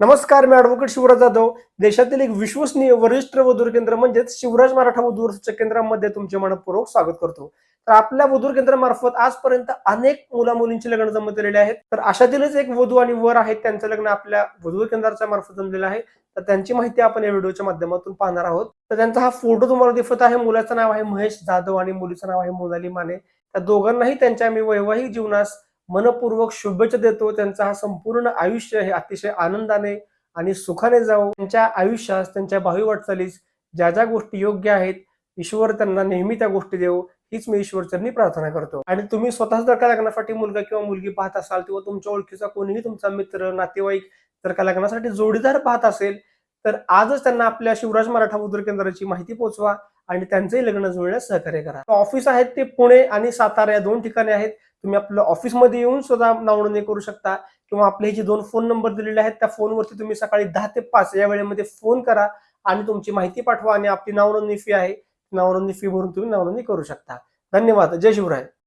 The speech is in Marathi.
नमस्कार मी ॲडव्होकेट शिवराज जाधव. देशातील एक विश्वसनीय वरिष्ठ वधूर केंद्र म्हणजेच शिवराज मराठा वधूर सूचक केंद्रामध्ये तुमचे मनपूर्वक स्वागत करतो. तर आपल्या वधूर केंद्रामार्फत आजपर्यंत अनेक मुला मुलींची लग्न जमत आहेत. तर अशातीलच एक वधू आणि वर आहेत त्यांचं लग्न आपल्या वधूर केंद्राच्या मार्फत जमलेलं आहे. तर त्यांची माहिती आपण या व्हिडिओच्या माध्यमातून पाहणार आहोत. तर त्यांचा हा फोटो तुम्हाला दिसत आहे. मुलाचं नाव आहे महेश जाधव आणि मुलीचं नाव आहे मोनाली माने. त्या दोघांनाही त्यांच्या मी वैवाहिक जीवनास मनपूर्वक शुभेच्छा देतो. त्यांचा हा संपूर्ण आयुष्य हे अतिशय आनंदाने आणि सुखाने जावो. त्यांच्या आयुष्यास त्यांच्या भावी वाटचालीस ज्या ज्या गोष्टी योग्य आहेत ईश्वर त्यांना नेहमी त्या गोष्टी देवो. हीच मी ईश्वरचरणी प्रार्थना करतो. आणि तुम्ही स्वतः जर का लग्नासाठी मुलगा किंवा मुलगी पाहत असाल किंवा तुमच्या ओळखीचा कोणीही तुमचा मित्र नातेवाईक जर का लग्नासाठी जोडीदार पाहत असेल तर आजच त्यांना आपल्या शिवराज मराठा उदर केंद्राची माहिती पोहोचवा आणि त्यांचंही लग्न जुळण्यास सहकार्य करा. ऑफिस आहेत ते पुणे आणि सातारा या दोन ठिकाणी आहेत. तुम्ही आपलं ऑफिसमध्ये येऊन सुद्धा नावनोंदणी करू शकता किंवा आपले हे जे दोन फोन नंबर दिलेले आहेत त्या फोनवरती तुम्ही सकाळी दहा ते पाच या वेळेमध्ये फोन करा आणि तुमची माहिती पाठवा आणि आपली नावनोंदणी फी आहे नावनोंदणी फी भरून तुम्ही नावनोंदणी करू शकता. धन्यवाद. जय शिवराय.